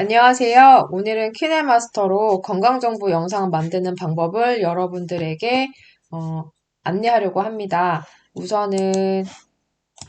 안녕하세요. 오늘은 키네마스터로 건강정보 영상 만드는 방법을 여러분들에게 어, 안내하려고 합니다. 우선은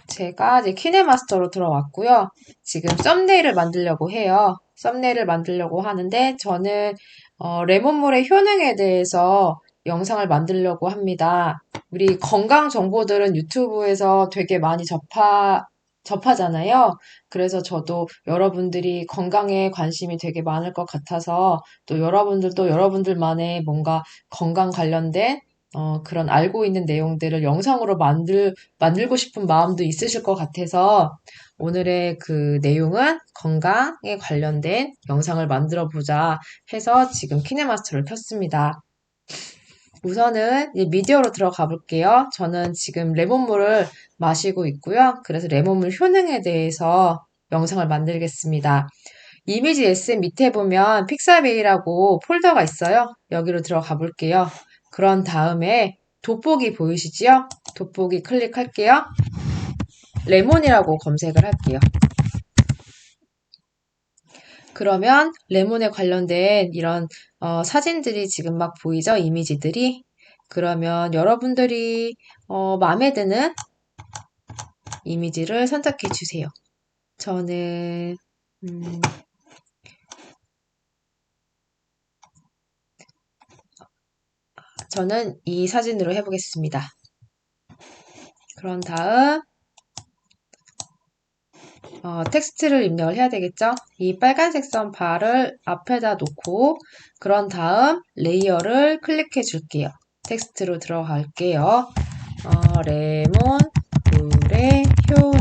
제가 이제 키네마스터로 들어왔고요. 지금 썸네일을 만들려고 해요. 썸네일을 만들려고 하는데 저는 어, 레몬물의 효능에 대해서 영상을 만들려고 합니다. 우리 건강 정보들은 유튜브에서 되게 많이 접하 접하잖아요. 그래서 저도 여러분들이 건강에 관심이 되게 많을 것 같아서 또 여러분들도 여러분들만의 뭔가 건강 관련된 어, 그런 알고 있는 내용들을 영상으로 만들, 만들고 싶은 마음도 있으실 것 같아서 오늘의 그 내용은 건강에 관련된 영상을 만들어 보자 해서 지금 키네마스터를 켰습니다. 우선은 미디어로 들어가 볼게요. 저는 지금 레몬물을 마시고 있고요. 그래서 레몬물 효능에 대해서 영상을 만들겠습니다. 이미지 S 밑에 보면 픽사베이라고 폴더가 있어요. 여기로 들어가 볼게요. 그런 다음에 돋보기 보이시지요? 돋보기 클릭할게요. 레몬이라고 검색을 할게요. 그러면 레몬에 관련된 이런 어, 사진들이 지금 막 보이죠? 이미지들이. 그러면 여러분들이 어, 마음에 드는 이미지를 선택해 주세요. 저는 음, 저는 이 사진으로 해보겠습니다. 그런 다음 어, 텍스트를 입력을 해야 되겠죠? 이 빨간색 선 바를 앞에다 놓고 그런 다음 레이어를 클릭해 줄게요. 텍스트로 들어갈게요. 어, 레몬 물의 효능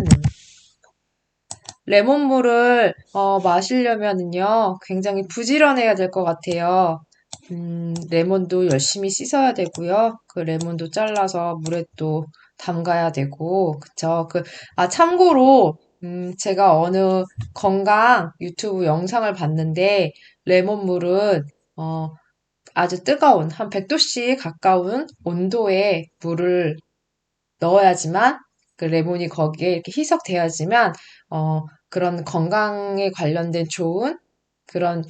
레몬물을 어, 마시려면은요 굉장히 부지런해야 될 것 같아요. 음, 레몬도 열심히 씻어야 되고요. 그 레몬도 잘라서 물에 또 담가야 되고, 그쵸? 그, 아, 참고로, 음, 제가 어느 건강 유튜브 영상을 봤는데, 레몬물은, 어, 아주 뜨거운, 한 100도씨 가까운 온도의 물을 넣어야지만, 그 레몬이 거기에 이렇게 희석돼야지만, 어, 그런 건강에 관련된 좋은 그런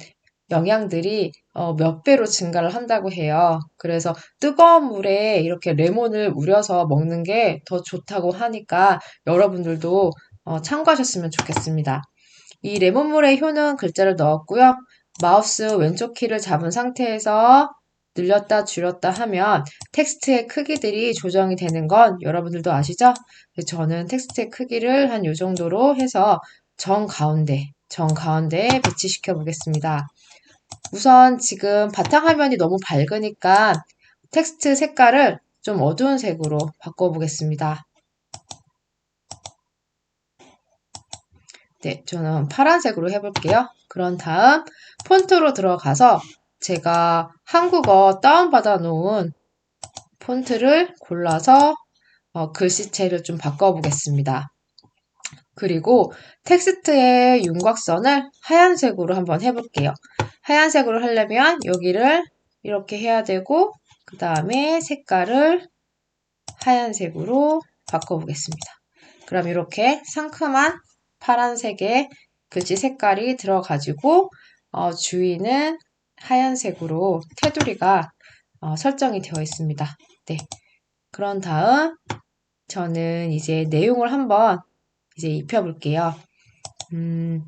영양들이 어, 몇 배로 증가를 한다고 해요. 그래서 뜨거운 물에 이렇게 레몬을 우려서 먹는 게 더 좋다고 하니까 여러분들도 어, 참고하셨으면 좋겠습니다. 이 레몬물의 효능 글자를 넣었고요. 마우스 왼쪽 키를 잡은 상태에서 늘렸다 줄였다 하면 텍스트의 크기들이 조정이 되는 건 여러분들도 아시죠? 저는 텍스트의 크기를 한이 정도로 해서 정 가운데, 정 가운데에 배치시켜 보겠습니다. 우선 지금 바탕화면이 너무 밝으니까 텍스트 색깔을 좀 어두운 색으로 바꿔보겠습니다. 네, 저는 파란색으로 해볼게요. 그런 다음 폰트로 들어가서 제가 한국어 다운받아 놓은 폰트를 골라서 어, 글씨체를 좀 바꿔보겠습니다. 그리고 텍스트의 윤곽선을 하얀색으로 한번 해볼게요. 하얀색으로 하려면 여기를 이렇게 해야 되고 그 다음에 색깔을 하얀색으로 바꿔보겠습니다. 그럼 이렇게 상큼한 파란색의 글씨 색깔이 들어가지고 어, 주위는 하얀색으로 테두리가 어, 설정이 되어 있습니다. 네. 그런 다음 저는 이제 내용을 한번 이제 입혀볼게요. 음,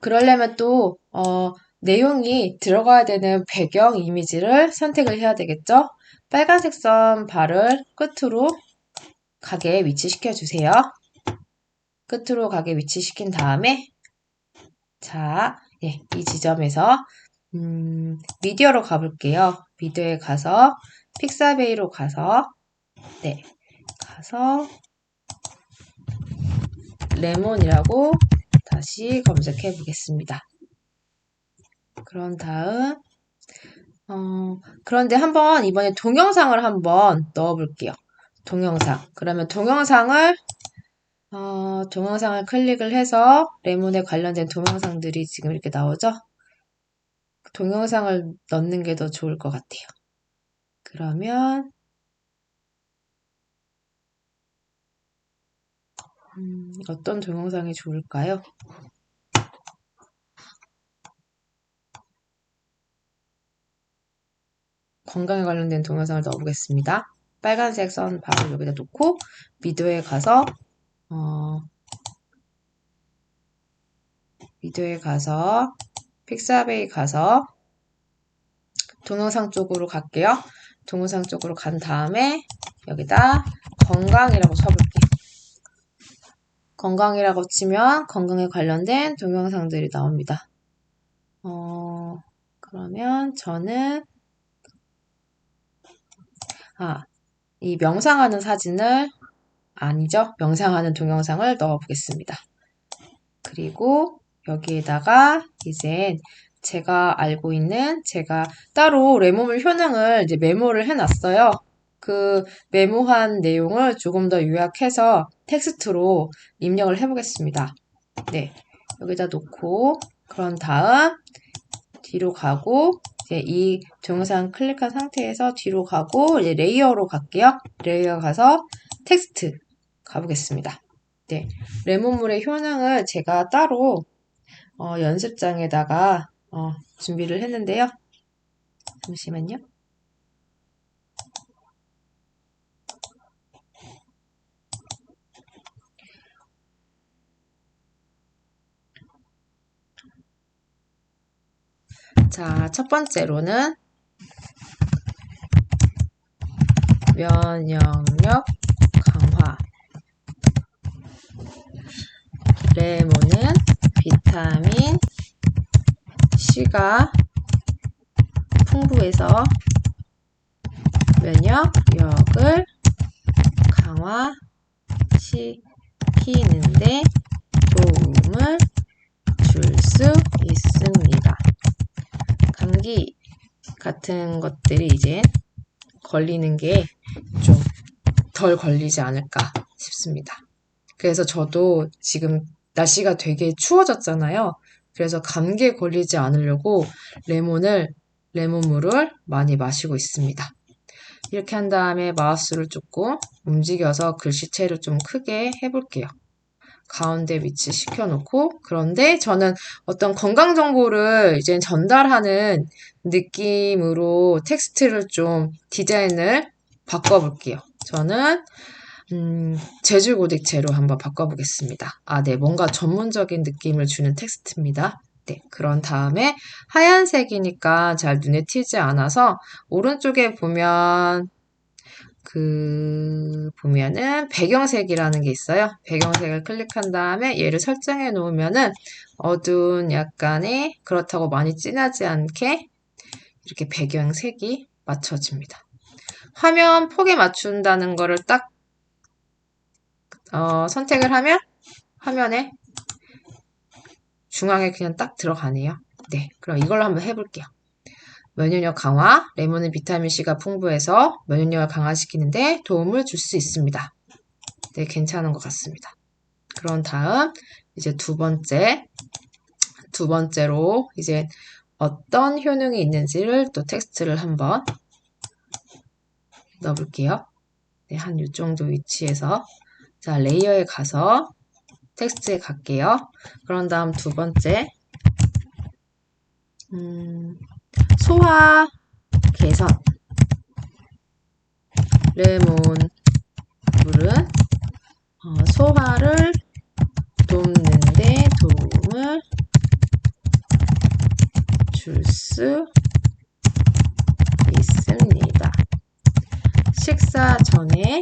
그러려면 또, 어, 내용이 들어가야 되는 배경 이미지를 선택을 해야 되겠죠? 빨간색 선 발을 끝으로 가게 위치시켜 주세요. 끝으로 가게 위치시킨 다음에 자, 예, 이 지점에서 음, 미디어로 가볼게요. 미디어에 가서 픽사베이로 가서 네, 가서 레몬이라고 다시 검색해 보겠습니다. 그런 다음 어, 그런데 한번 이번에 동영상을 한번 넣어 볼게요. 동영상. 그러면 동영상을 어, 동영상을 클릭을 해서 레몬에 관련된 동영상들이 지금 이렇게 나오죠? 동영상을 넣는 게 더 좋을 것 같아요. 그러면 음, 어떤 동영상이 좋을까요? 건강에 관련된 동영상을 넣어보겠습니다. 빨간색 선 바로 여기다 놓고 미드에 가서 어, 미드에 가서 픽사베이 가서 동영상 쪽으로 갈게요. 동영상 쪽으로 간 다음에 여기다 건강이라고 쳐볼게요. 건강이라고 치면 건강에 관련된 동영상들이 나옵니다. 어, 그러면 저는 아, 이 명상하는 사진을 아니죠. 명상하는 동영상을 넣어 보겠습니다. 그리고 여기에다가 이제 제가 알고 있는 제가 따로 레모물 효능을 이제 메모를 해놨어요. 그 메모한 내용을 조금 더 요약해서 텍스트로 입력을 해보겠습니다. 네, 여기다 놓고 그런 다음 뒤로 가고 이제 이 동영상 클릭한 상태에서 뒤로 가고 이제 레이어로 갈게요. 레이어 가서 텍스트 가보겠습니다. 네, 레몬물의 효능을 제가 따로 어, 연습장에다가 어, 준비를 했는데요. 잠시만요. 자, 첫 번째로는 면역력 강화. 레몬은 비타민 C가 풍부해서 면역력을 강화시키는데 도움을 줄 수 있습니다. 감기 같은 것들이 이제 걸리는 게 좀 덜 걸리지 않을까 싶습니다. 그래서 저도 지금 날씨가 되게 추워졌잖아요. 그래서 감기에 걸리지 않으려고 레몬을, 레몬물을 많이 마시고 있습니다. 이렇게 한 다음에 마우스를 조금 움직여서 글씨체를 좀 크게 해볼게요. 가운데 위치 시켜놓고 그런데 저는 어떤 건강 정보를 이제 전달하는 느낌으로 텍스트를 좀 디자인을 바꿔볼게요. 저는 음, 제주고딕체로 한번 바꿔보겠습니다. 아, 네, 뭔가 전문적인 느낌을 주는 텍스트입니다. 네, 그런 다음에 하얀색이니까 잘 눈에 튀지 않아서 오른쪽에 보면 그 보면은 배경색이라는 게 있어요. 배경색을 클릭한 다음에 얘를 설정해 놓으면은 어두운 약간의 그렇다고 많이 진하지 않게 이렇게 배경색이 맞춰집니다. 화면 폭에 맞춘다는 거를 딱 어, 선택을 하면 화면에 중앙에 그냥 딱 들어가네요. 네, 그럼 이걸로 한번 해볼게요. 면역력 강화, 레몬은 비타민C가 풍부해서 면역력을 강화시키는데 도움을 줄 수 있습니다. 네, 괜찮은 것 같습니다. 그런 다음 이제 두 번째, 두 번째로 이제 어떤 효능이 있는지를 또 텍스트를 한번 넣어볼게요. 네, 한 이 정도 위치에서 자, 레이어에 가서 텍스트에 갈게요. 그런 다음 두 번째 음, 소화 개선 레몬 물은 어, 소화를 돕는데 도움을 줄 수 있습니다. 식사 전에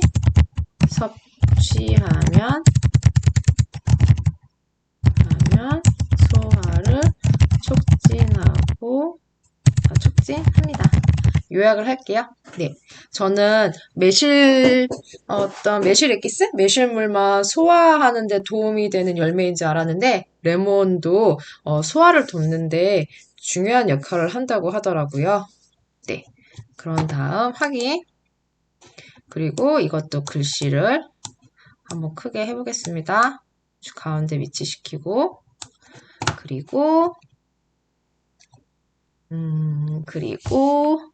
섭 취하면 하면 소화를 촉진하고 아, 촉진합니다. 요약을 할게요. 네, 저는 매실 어떤 매실 엑기스, 매실물만 소화하는데 도움이 되는 열매인 줄 알았는데 레몬도 어, 소화를 돕는데 중요한 역할을 한다고 하더라고요. 네, 그런 다음 확인. 그리고 이것도 글씨를 한번 크게 해보겠습니다. 가운데 위치시키고 그리고 음, 그리고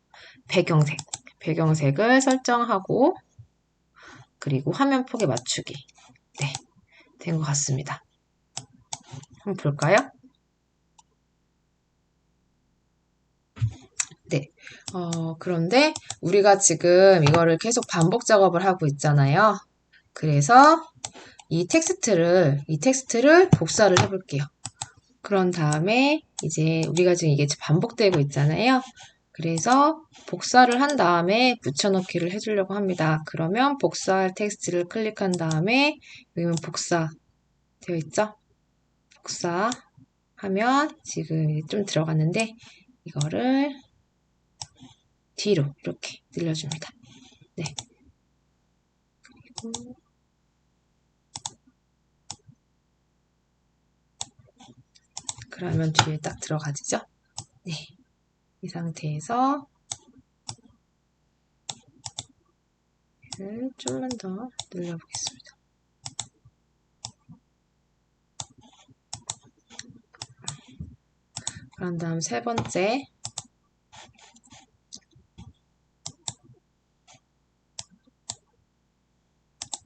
배경색. 배경색을 설정하고, 그리고 화면 폭에 맞추기. 네. 된 것 같습니다. 한번 볼까요? 네. 어, 그런데 우리가 지금 이거를 계속 반복 작업을 하고 있잖아요. 그래서 이 텍스트를, 이 텍스트를 복사를 해볼게요. 그런 다음에 이제 우리가 지금 이게 반복되고 있잖아요. 그래서 복사를 한 다음에 붙여넣기를 해주려고 합니다. 그러면 복사할 텍스트를 클릭한 다음에 여기는 복사 되어 있죠? 복사 하면 지금 좀 들어갔는데 이거를 뒤로 이렇게 늘려줍니다. 네. 그리고 그러면 뒤에 딱 들어가지죠? 네. 이 상태에서 좀만 더 늘려보겠습니다. 그런 다음 세 번째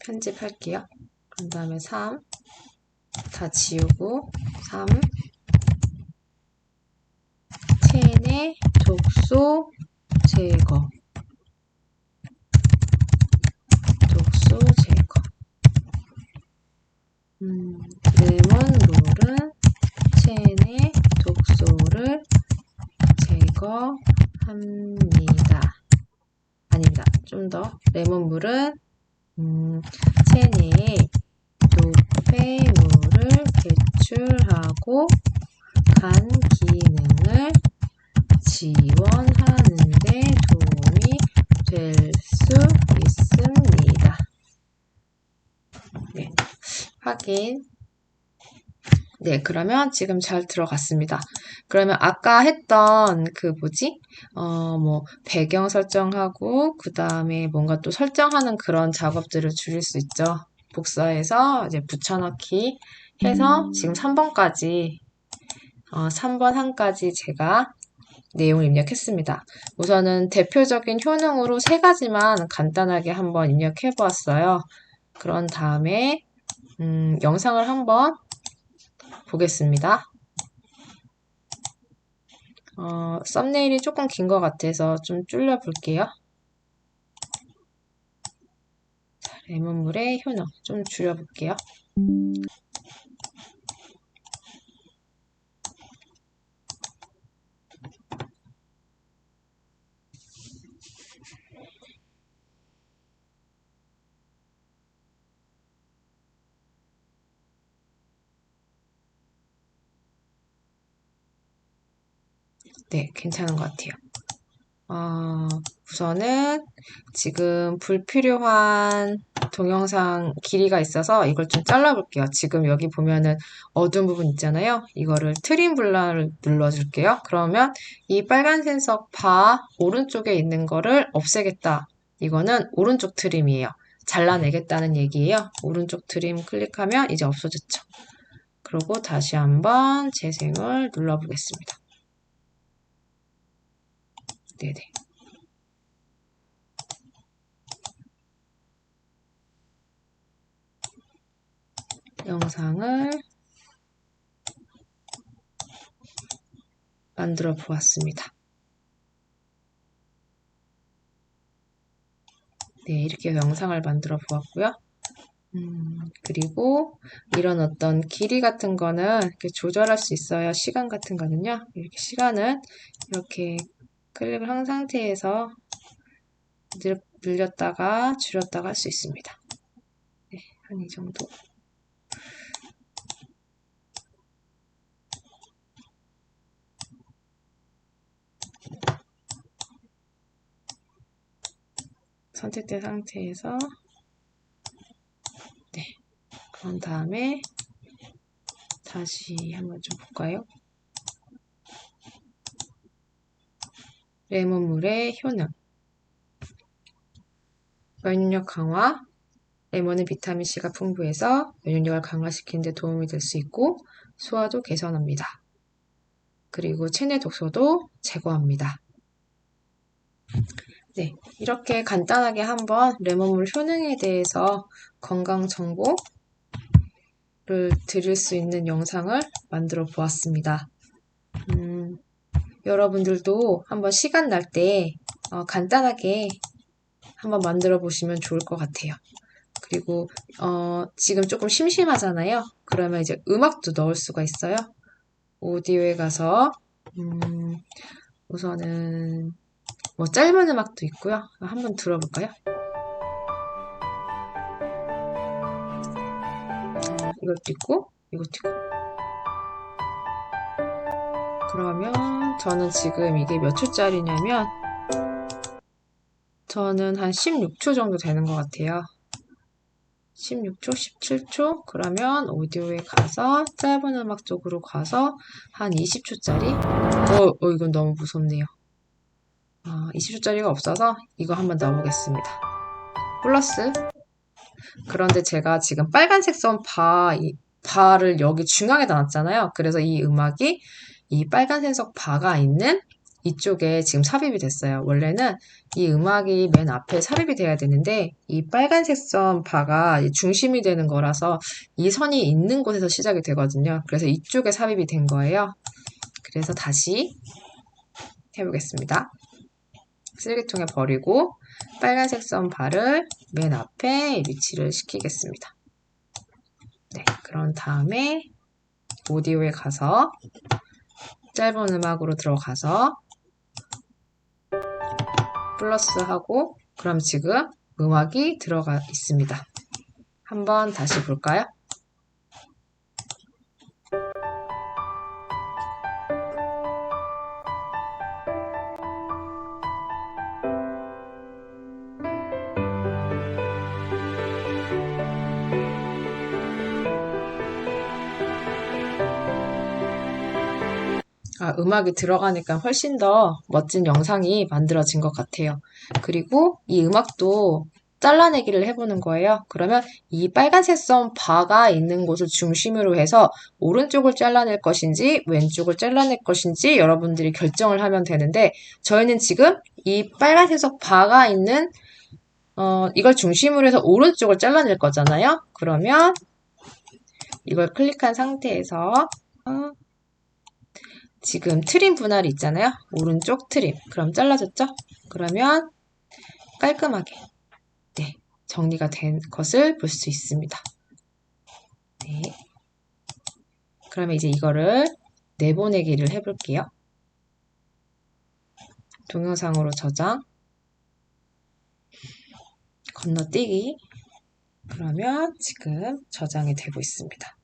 편집할게요. 그런 다음에 3, 다 지우고 3, 체내 독소 제거 독소 제거 음, 레몬물은 체내 독소를 제거합니다. 아닙니다. 좀 더 레몬물은 음, 체내에 노폐물을 배출하고 간 기능을 지원하는 데 도움이 될 수 있습니다. 네, 확인. 네, 그러면 지금 잘 들어갔습니다. 그러면 아까 했던 그 뭐지? 어, 뭐, 배경 설정하고, 그 다음에 뭔가 또 설정하는 그런 작업들을 줄일 수 있죠. 복사해서 이제 붙여넣기 해서 지금 3번까지, 어, 3번 한까지 제가 내용을 입력했습니다. 우선은 대표적인 효능으로 세 가지만 간단하게 한번 입력해 보았어요. 그런 다음에, 음, 영상을 한번 보겠습니다. 어, 썸네일이 조금 긴 것 같아서 좀 줄여 볼게요. 레몬물의 효능 좀 줄여 볼게요. 네, 괜찮은 것 같아요. 어, 우선은 지금 불필요한 동영상 길이가 있어서 이걸 좀 잘라볼게요. 지금 여기 보면은 어두운 부분 있잖아요. 이거를 트림 블러를 눌러줄게요. 그러면 이 빨간 센서 바 오른쪽에 있는 거를 없애겠다. 이거는 오른쪽 트림이에요. 잘라내겠다는 얘기예요. 오른쪽 트림 클릭하면 이제 없어졌죠. 그리고 다시 한번 재생을 눌러보겠습니다. 네네. 영상을 만들어 보았습니다. 네, 이렇게 영상을 만들어 보았고요. 음, 그리고 이런 어떤 길이 같은 거는 이렇게 조절할 수 있어요. 시간 같은 거는요. 이렇게 시간은 이렇게 클릭을 한 상태에서 늘렸다가 줄였다가 할 수 있습니다. 네, 한 이 정도. 선택된 상태에서 네, 그런 다음에 다시 한번 좀 볼까요? 레몬물의 효능 면역력 강화 레몬은 비타민C가 풍부해서 면역력을 강화시키는 데 도움이 될 수 있고 소화도 개선합니다. 그리고 체내 독소도 제거합니다. 네, 이렇게 간단하게 한번 레몬물 효능에 대해서 건강 정보를 드릴 수 있는 영상을 만들어 보았습니다. 음, 여러분들도 한번 시간 날때 어, 간단하게 한번 만들어 보시면 좋을 것 같아요. 그리고 어, 지금 조금 심심하잖아요. 그러면 이제 음악도 넣을 수가 있어요. 오디오에 가서 음, 우선은 뭐 짧은 음악도 있고요. 한번 들어볼까요? 음, 이것도 있고 이것도 있고 그러면 저는 지금 이게 몇 초짜리냐면 저는 한 16초 정도 되는 것 같아요. 16초, 17초? 그러면 오디오에 가서 짧은 음악 쪽으로 가서 한 20초짜리? 어, 어 이건 너무 무섭네요. 아, 20초짜리가 없어서 이거 한번 넣어보겠습니다. 플러스 그런데 제가 지금 빨간색 선 바, 이, 바를 여기 중앙에다 놨잖아요. 그래서 이 음악이 이 빨간색 선 바가 있는 이쪽에 지금 삽입이 됐어요. 원래는 이 음악이 맨 앞에 삽입이 돼야 되는데 이 빨간색 선 바가 중심이 되는 거라서 이 선이 있는 곳에서 시작이 되거든요. 그래서 이쪽에 삽입이 된 거예요. 그래서 다시 해보겠습니다. 쓰레기통에 버리고 빨간색 선 바를 맨 앞에 위치를 시키겠습니다. 네, 그런 다음에 오디오에 가서 짧은 음악으로 들어가서 플러스 하고 그럼 지금 음악이 들어가 있습니다. 한번 다시 볼까요? 아, 음악이 들어가니까 훨씬 더 멋진 영상이 만들어진 것 같아요. 그리고 이 음악도 잘라내기를 해보는 거예요. 그러면 이 빨간색 선 바가 있는 곳을 중심으로 해서 오른쪽을 잘라낼 것인지 왼쪽을 잘라낼 것인지 여러분들이 결정을 하면 되는데 저희는 지금 이 빨간색 선 바가 있는 어, 이걸 중심으로 해서 오른쪽을 잘라낼 거잖아요. 그러면 이걸 클릭한 상태에서 어, 지금 트림 분할이 있잖아요. 오른쪽 트림. 그럼 잘라졌죠? 그러면 깔끔하게 네, 정리가 된 것을 볼 수 있습니다. 네. 그러면 이제 이거를 내보내기를 해볼게요. 동영상으로 저장, 건너뛰기. 그러면 지금 저장이 되고 있습니다.